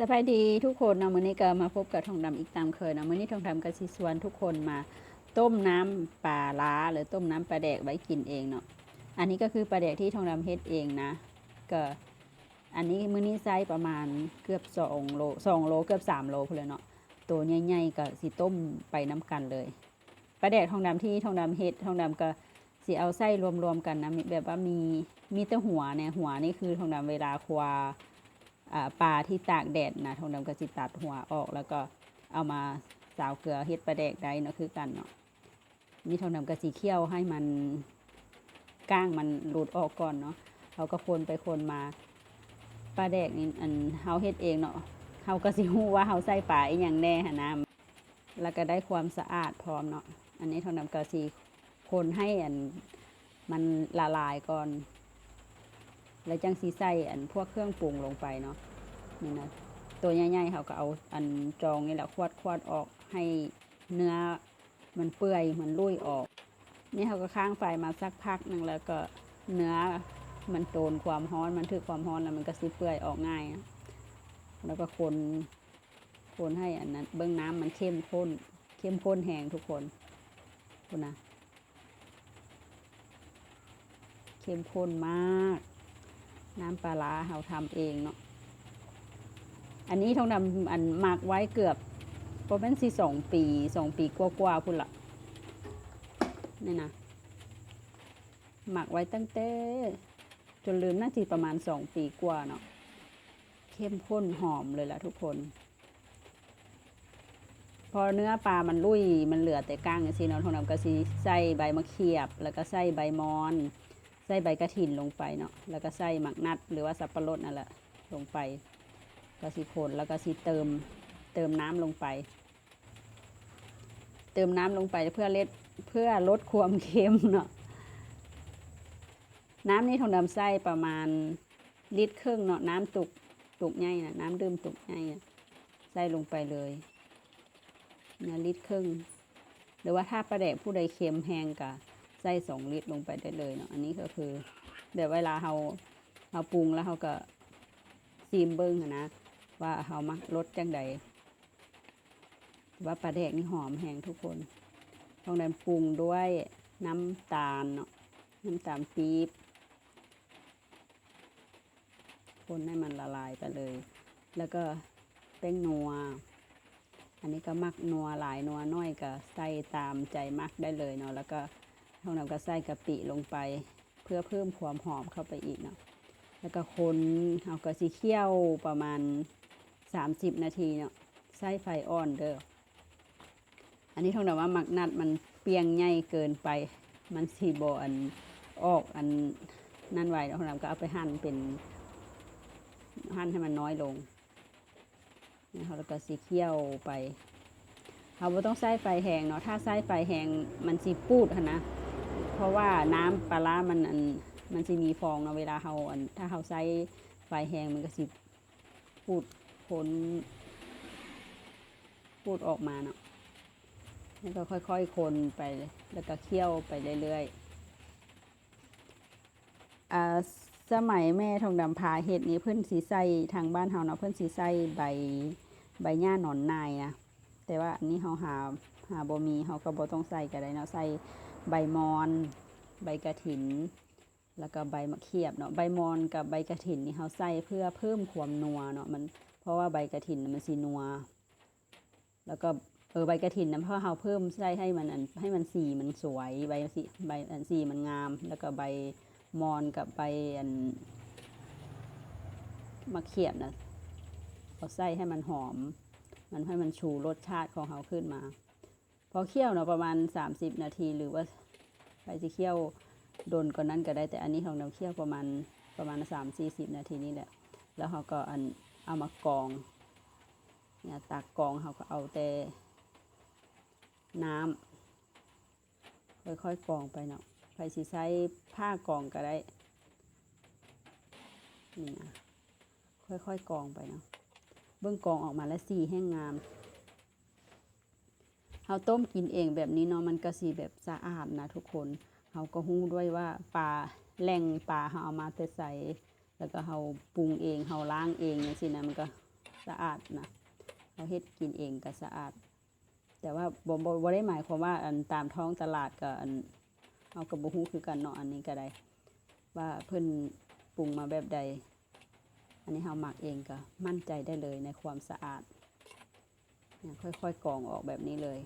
สบายดีทุกคนเนาะมื้อนี้ก็มาพบกับทองดำอีกตามเคยเนาะมื้อนี้ทองดำก็สิชวนทุกคนมาต้มน้ำปลาล้าหรือต้มน้ำปลาแดกไว้กินเองเนาะอันนี้ก็คือปลาแดกที่ทองดำเฮ็ดเองนะก็อันนี้มื้อนี้ไซส์ประมาณเกือบ2โล2โลเกือบ3โลพุ่นเลยเนาะตัวใหญ่ๆก็สิต้มไปน้ำกันเลยปลาแดกทองดำที่ทองดำเฮ็ดทองดำก็สิเอาไส้รวมๆกันนะมีแบบว่ามีมีแต่หัวเนี่ยหัวนี่คือทองดำเวลาควา่า ปลาที่ตากแดดนะทองดำก็สิตัดหัวออกแล้วก็เอามาสาวเกลือเฮ็ดปลาแดกได้เนาะคือกันเนาะมีทองดำก็สีเคี่ยวให้มันก้างมันหลุดออกก่อนเนาะเขาก็คนไปคนมาปลาแดกนี่อันเฮาเฮ็ดเองเนาะเฮาก็สิฮู้ว่าเฮาใส่ปลาอีหยังแน่หนนะแล้วก็ได้ความสะอาดพร้อมเนาะอันนี้ทองดำก็สิคนให้อันมันละลายก่อน แล้วจังสีใส่อันพวกเครื่องปรุงลงไปเนาะนี่นะตัวใหญ่ๆเขาก็เอาอันจองนี่แหละควดควดออกให้เนื้อมันเปื่อยมันลุยออก นี่เขาก็ค้างไฟมาสักพักหนึ่งแล้วก็เนื้อมันโดนความร้อนมันถึกความร้อนแล้วมันก็สิเปื่อยออกง่ายอะแล้วก็คนคนให้อันนั้นเบื้องน้ำมันเข้มข้น เข้มข้นแหงทุกคนคุณนะเข้มข้นมาก น้ำปลาร้าเราทำเองเนาะ อันนี้ทองดำอันหมักไว้เกือบประมาณสี่สองปีสองปีกว่าๆพุ่นละนี่นะหมักไว้ตั้งแต่จนลืมน่าจะประมาณสองปีกว่าเนาะเข้มข้นหอมเลยล่ะทุกคน พอเนื้อปลามันลุยมันเหลือแต่ก้างอย่างนี้เนาะทองดำก็สีใส่ใบมะเขียบ แล้วก็ใส่ใบมอน ใส่ใบกระถินลงไปเนาะ แล้วก็ใส่หมักนัดหรือว่าสับปะรดนั่นแหละลงไป ก็สิคนแล้วก็สิเติมเติมน้ำลงไป เติมน้ำลงไปเพื่อเล็ดเพื่อลดความเค็มเนาะ น้ำนี่ทองดำใส่ประมาณลิตรครึ่งเนาะน้ำตุกตุกใหญ่นะน้ำดื่มตุกใหญ่นะใส่ลงไปเลยเนี่ยลิตรครึ่ง หรือว่าถ้าประแดกผู้ใดเค็มแห้งกะ ใส่สองลิตรลงไปได้เลยเนาะอันนี้ก็คือเดี๋ยวเวลาเราเราปรุงแล้วเราก็ซีมเบิ้งนะ ว่าเรามักรสจังใดว่าปลาแดกนี่หอมแหงทุกคนต้องนั้นปรุงด้วยน้ำตาลเนาะน้ำตาลปี๊บคนให้มันละลายไปเลย แล้วก็แป้งนัว อันนี้ก็มักนัวหลายนัวน้อยก็ใส่ตามใจมักได้เลยเนาะแล้วก็ ทองดำก็ใส่กะปิลงไป เพื่อเพิ่มความหอมเข้าไปอีกเนาะแล้วก็คนเอากระสีเคี่ยวประมาณ 30 นาทีเนาะใส่ไฟอ่อนเด้ออันนี้ทองดำว่าหมักนัดมันเปียงใหญ่เกินไป มันสีบอันออกอันนั่นไว้แล้วทองดำก็เอาไปหั่นเป็นหั่นให้มันน้อยลงนะคะแล้วก็สีเคี่ยวไปเราต้องใส่ไฟแห้งเนาะถ้าใส่ไฟแห้งมันสีปูดนะ เพราะว่าน้ำปลาร้ามันอันมันสิมีฟองเนาะเวลาเราอันถ้าเราใส่ไฟแห้งมันก็สิปูดพ้นปูดออกมาเนาะแล้วก็ค่อยๆคนไปแล้วก็เคี่ยวไปเรื่อยๆอ่าสมัยแม่ทองดำพาเห็ดนี้เพื่อนสีใสทางบ้านเฮาเนาะเพื่อนสีใสใบใบหญ้าหนอนนายนะแต่ว่าอันนี้เขาหาหาบ่มีเขาก็บ่ต้องใส่ก็ได้เนาะใส่ ใบมอน ใบกระถิน แล้วก็ใบมะเขียบเนาะใบมอนกับใบกระถินนี่เขาใส่เพื่อเพิ่มความนัวเนาะมันเพราะว่าใบกระถินมันสีนัว แล้วก็เออใบกระถินนะเพราะเขาเพิ่มใส่ให้มันอันให้มันสีมันสวยใบสีใบอันสีมันงาม แล้วก็ใบมอนกับใบอันมะเขียบนะเขาใส่ให้มันหอม มันให้มันชูรสชาติของเขาขึ้นมา พอเคี่ยวเนาะประมาณ 30 นาทีหรือว่าไปจะเคี่ยวโดนกว่านั้นก็ได้แต่อันนี้ของเราเคี่ยวประมาณประมาณ 3 40 นาทีนี่แหละ แล้วเขาก็อันเอามากองเนี่ยตักกองเขาก็เอาแต่น้ำค่อยๆกองไปเนาะไปสิใช้ผ้ากองก็ได้นี่นะค่อยๆกองไปเนาะเบื้องกองออกมาแล้วสีแห้งงาม เราต้มกินเองแบบนี้เนาะมันก็สีแบบสะอาดนะทุกคนเราก็หู้ด้วยว่าปลาแหล่งปลาเราเอามาแต่ใส่แล้วก็เราปรุงเองเราล้างเองเนี่ยสินะมันก็สะอาดนะเขาเฮ็ดกินเองก็สะอาด แต่ว่าบ่บ่ได้หมายความว่าอันตามท้องตลาดกับอันเอากับบ่ฮู้คือกันเนาะอันนี้ก็ได้ว่าเพิ่นปรุงมาแบบใด อันนี้เฮาหมักเองก็มั่นใจได้เลยในความสะอาด ค่อยๆกรองออกแบบนี้เลย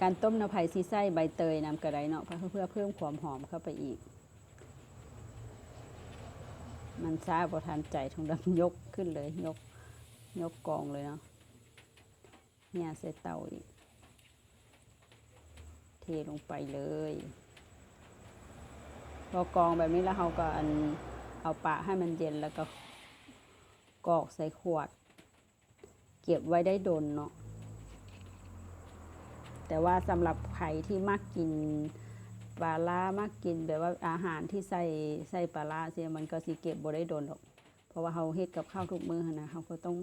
การต้มน้ำไผ่ซีไส้ใบเตยน้ำกระไดเนาะเพื่อเพิ่มความหอมเข้าไปอีก มันช้าพอทันใจทงดำยกขึ้นเลยยกยกกองเลยเนาะเนี่ยใส่เตาอีก เทลงไปเลยพอกองแบบนี้แล้วเราก็อันเอาปะให้มันเย็นแล้วก็ กรอกใส่ขวด เก็บไว้ได้ดนเนาะแต่ว่าสำหรับใครที่มักกินปลาล่ามักกินแบบว่าอาหารที่ใส่ใส่ปลาล่าเสียมันก็สิเก็บบ่ได้โดนหรอก เพราะว่าเขาเฮ็ดกับข้าวทุกมื้อนะเขาก็ต้อง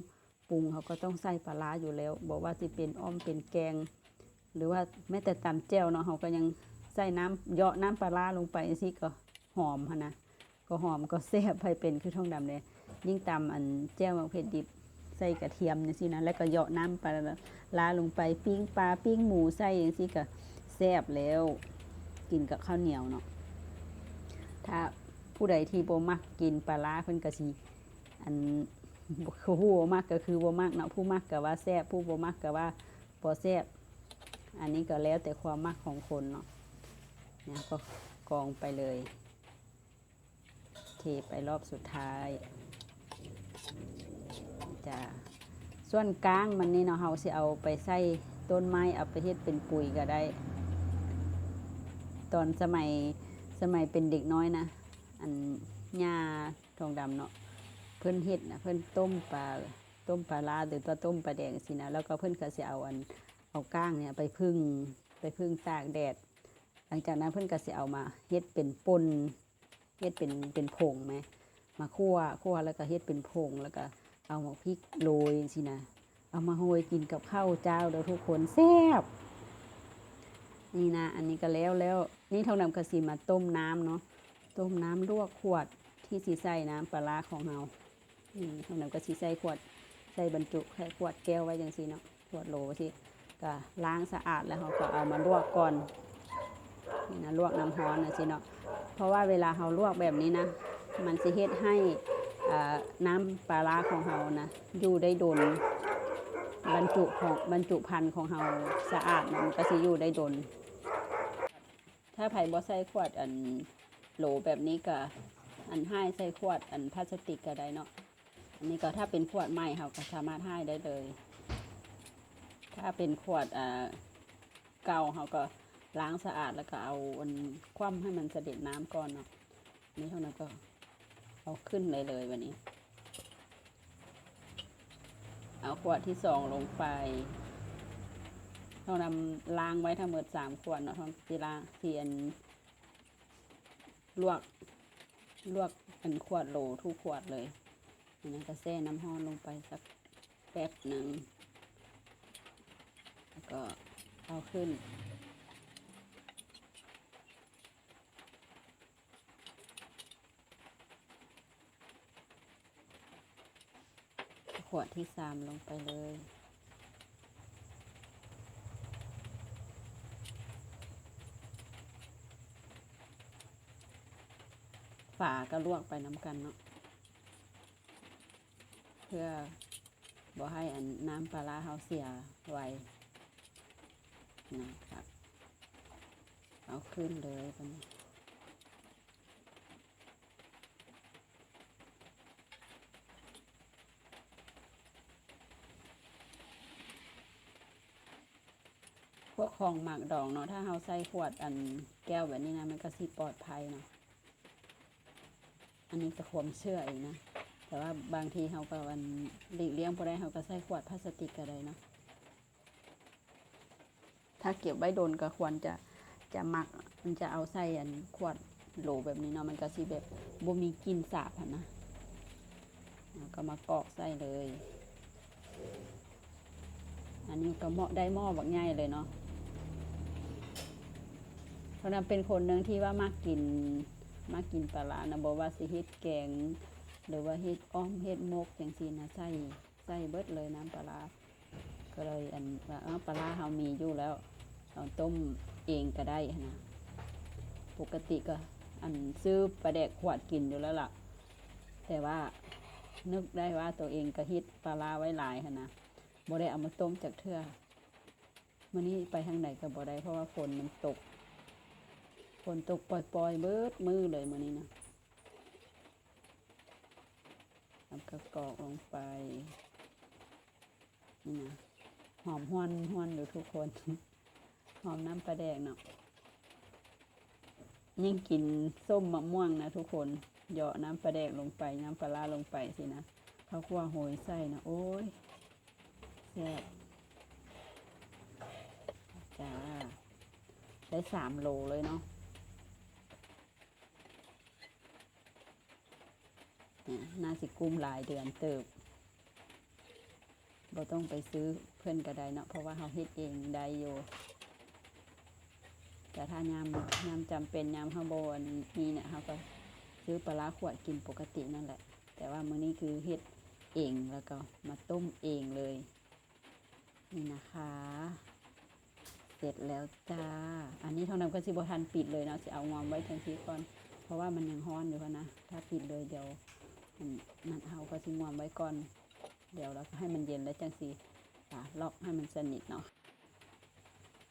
ปรุงเขาก็ต้องใส่ปลาล่าอยู่แล้วบอกว่าสิเป็นอ้อมเป็นแกง หรือว่าแม้แต่ตำแจ่วเนาะเขาก็ยังใส่น้ำเหยาะน้ำปลาล่าลงไปสิก็หอมหนะ ก็หอมก็แซ่บไปเป็นคือท้องดำเลยยิ่งตำอันแจ่วมักเผ็ดดิบใส่กระเทียมนี่สินะแล้วก็เหยาะน้ำปลาลาลงไปปิ้งปลาปิ้งหมูใส่จังซี่ก็แซ่บแล้ว กินกับข้าวเหนียวเนาะถ้าผู้ใดที่บ่มักกินปลาร้าเพิ่นก็สิอันผู้บ่มักก็คือบ่มักเนาะผู้มักก็ว่าแซ่บผู้บ่มักก็ว่าบ่แซ่บอันนี้ก็แล้วแต่ความมักของคนเนาะเนี่ยก็กองไปเลย เทไปรอบสุดท้ายจ้าส่วนกลางมันนี่เนาะเฮาสิเอาไปใส่ต้นไม้เอาไปเฮ็ดเป็นปุ๋ยก็ได้ ตอนสมัยสมัยเป็นเด็กน้อยนะ อันย่าทองดำเนาะเพิ่นเฮ็ดนะเพิ่นต้มปลาต้มปลาลาหรือตัวต้มปลาแดงสินะแล้วก็เพิ่นก็สิเอาอันเอาก้างเนี่ยไปพึ่งไปพึ่งตากแดด หลังจากนั้นเพิ่นก็สิเอามาเฮ็ดเป็นป่น เฮ็ดเป็นเป็นผงไหมมาคั่วคั่วแล้วก็เฮ็ดเป็นผงแล้วก็เอาหมกพริกโรยสินะเอามาโรยกินกับข้าวเจ้าเด้อทุกคนแซ่บนี่นะอันนี้ก็แล้วแล้วนี่เท่านั้นก็สิมาต้มน้ำเนาะต้มน้ำลวกขวดที่สีใส่น้ำปลาของเรานี่เท่านั้นก็สีใส่ขวดใส่บรรจุใส่ขวดแก้วไว้อย่างสีเนาะขวดโหลที่ก็ล้างสะอาดแล้วเราก็เอามาลวกก่อน นี่นะลวกน้ำร้อนนะสิเนาะเพราะว่าเวลาเราลวกแบบนี้นะ มันสิเฮ็ดให้น้ำปลาร้าของเรานะอยู่ได้ดนบรรจุของบรรจุภัณฑ์ของเราสะอาดนะมันก็สิอยู่ได้ดน ถ้าไผ่บ่ใส่ขวดอันโหลแบบนี้ก็อันให้ใส่ขวดอันพลาสติกก็ได้เนาะอันนี้ก็ถ้าเป็นขวดใหม่เราก็สามารถให้ได้เลย ถ้าเป็นขวดอ่าเก่าเราก็ ล้างสะอาดแล้วก็เอาอันคว่ำให้มันเสด็จน้ำก่อนเนาะนี่เท่านั้นก็เอาขึ้นเลยเลยวันนี้ เอาขวดที่สองลงไปเรานำล้างไว้ทั้งหมดสามขวดเนาะทั้งทีละเทียนลวกลวกเป็นขวดโหลทุกขวดเลยอันนั้นก็แช่น้ำห้อนลงไปสักแป๊บหนึ่งแล้วก็เอาขึ้น วดที่สามลงไปเลย ฝาก็ลวกไปน้ำกันเนาะ เพื่อบ่ให้อันน้ำปลาร้าเขาเสียไวนะครับ เอาขึ้นเลยตอนนี้ ของหมักดองเนาะถ้าเราใส่ขวดอันแก้วแบบนี้นะมันก็สิปลอดภัยเนาะอันนี้ก็ความเชื่อเองนะแต่ว่าบางทีเราก็อันหลีกเลี่ยงพอได้เราก็ใส่ขวดพลาสติกก็ได้เนาะถ้าเก็บไว้โดนก็ควรจะจะหมักมันจะเอาใส่อันขวดโหลแบบนี้เนาะมันก็สิแบบบ่มีกลิ่นสาบหั้นนะก็มากรอกใส่เลย อันนี้ก็เหมาะได้หม้อบักง่ายเลยเนาะ ราะนั้นเป็นคนหนึ่งที่ว่ามากกินมากกินปลาร้านะบ่ว่าสิเฮ็ดแกง หรือว่าเฮ็ดอ้อมเฮ็ดมกจังซี่นะใส่ใส่เบิดเลยน้ำปลาร้าก็เลยอันว่าปลาร้าเฮามีอยู่แล้วเอาต้มเองก็ได้นะปกติก็อันซื้อปลาแดกขวดกินอยู่แล้วล่ะ แต่ว่านึกได้ว่าตัวเองก็ฮ็ดปลาร้าไว้หลายนะบ่ได้เอามาต้มจากเทื่อมื้อนี้ไปทางไหนก็บ่ได้เพราะว่าฝนมันตก ฝนตกปล่อยๆเบิดมือเลยมือนี้นะทำกระกอกลงไป นี่นะหอมหวนหวนอยู่ทุกคน หอมน้ำปลาแดกเนาะยิ่งกินส้มมะม่วงนะทุกคนเหยาะน้ำปลาแดกลงไปน้ำปลาร้าลงไปสินะข้าวคั่วโหยไส้นะโอ้ยแซ่บจ้าได้สามโลเลยเนาะ น่าสิกุ้มหลายเดือนเติบเราต้องไปซื้อเพื่อนก็ได้เนาะเพราะว่าเราเฮ็ดเองได้อยู่แต่ถ้ายามยามจำเป็นยามเฮาบนนี่เนี่ยเราก็ซื้อปลาร้าขวดกินปกตินั่นแหละ แต่ว่ามื้อนี้คือเฮ็ดเองแล้วก็มาต้มเองเลย นี่นะคะ เสร็จแล้วจ้า อันนี้ทองดำก็สิบทันปิดเลยเนาะสิเอางอมไว้ทังทีก่อน เพราะว่ามันยังฮ้อนอยู่นะ ถ้าปิดเลยเดี๋ยว มันมันเอาก็สิงวมไว้ก่อน เดี๋ยวเราก็ให้มันเย็นแล้วจังสีอะล็อกให้มันสนิทเนาะ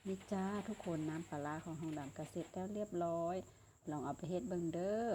นี่จ้าทุกคนน้ำปลาร้าของห้องดำกระเสร็จแล้วเรียบร้อย ลองเอาไปเฮ็ดเบิ่งเด้อ